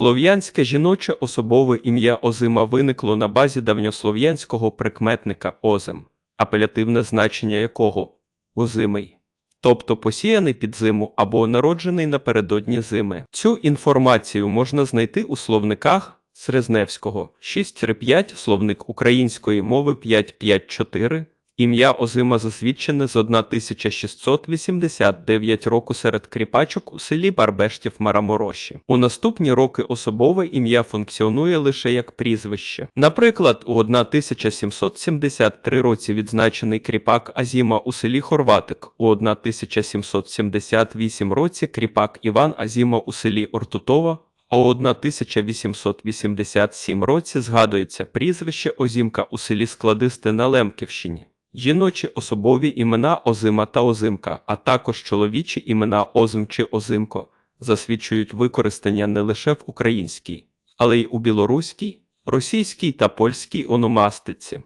Слов'янське жіноче особове ім'я Озима виникло на базі давньослов'янського прикметника Озим, апелятивне значення якого Озимий, тобто посіяний під зиму або народжений напередодні зими. Цю інформацію можна знайти у словниках Срезневського 6-5, словник української мови 554, Ім'я Озима засвідчене з 1689 року серед кріпачок у селі Барбештів Марамороші. У наступні роки особове ім'я функціонує лише як прізвище. Наприклад, у 1773 році відзначений кріпак Азіма у селі Хорватик, у 1778 році кріпак Іван Азіма у селі Ортутова, а у 1887 році згадується прізвище Озімка у селі Складисте на Лемківщині. Жіночі особові імена Озима та Озимка, а також чоловічі імена Озим чи Озимко засвідчують використання не лише в українській, але й у білоруській, російській та польській ономастиці.